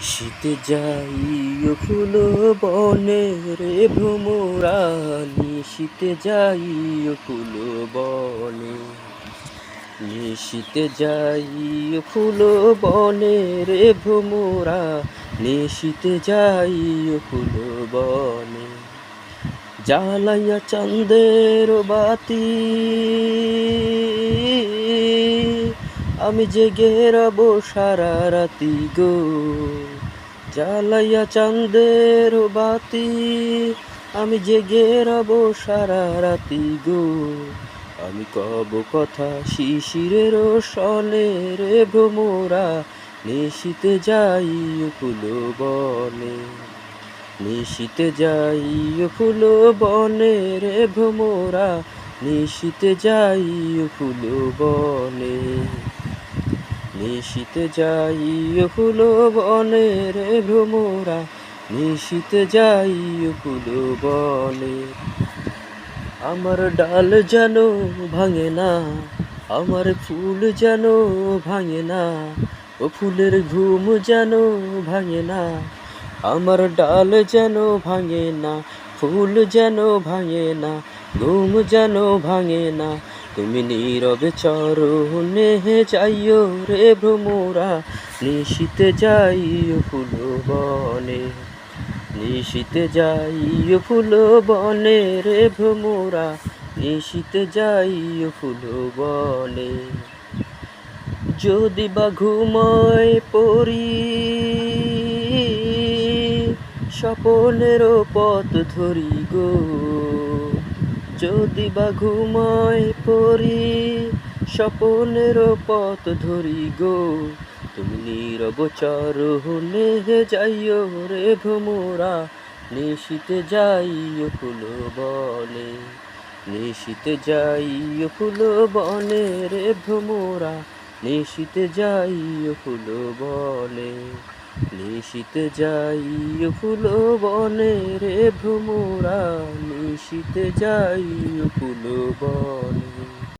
নিশীতে যাই ফুল বনে রে ভ্রমরা নিশীতে যাই ফুল বনে নিশীতে যাই ফুল বনে রে ভ্রমরা নিশীতে যাই ফুল বনে, জ্বালাইয়া চন্দের বাতি। আমি জেগে রব সারা রাতি গো। জ্বালাইয়া চাঁদের বাতি, আমি জেগে রব সারা রাতি গো। আমি কব কথা শিশিরের সনে রে ভ্রমরা, নিশীতে যাই ফুল বনে। নিশিতে যাই ফুল বনে রে ভ্রমরা, নিশিতে যাই ফুল বনে। নিশীতে যাই ফুল বনে রে ভ্রমরা, নিশীতে যাই ফুল বনে আমার ডাল যেন ভাঙে না, আমার ফুল যেন ভাঙে না, ও ফুলের ঘুম যেন ভাঙে না। আমার ডাল যেন ভাঙে না, ফুল যেন ভাঙে না, ঘুম যেন ভাঙে না তুমি নীরবে চরণে যাইও রে ভ্রমরা, নিশীতে যাইও ফুল বনে নিশীতে যাইও ফুল বনে রে ভ্রমরা, নিশীতে যাইও ফুল বনে যদি বা ঘুময় পড়ি স্বপনের পথ ধরি গো যদি বা ঘুমায় পড়ি, স্বপনের পথ ধরি গো। তুমি নীরব চরণে যাইও রে ভ্রমরা, নিশীতে যাইও ফুল বনে, নিশিতে যাইও ফুল বনে রে ভ্রমরা, নিশীতে যাইও ফুল বনে। নিশীতে যাই ফুল বনে রে ভ্রমরা নিশীতে যাই ফুল বনে।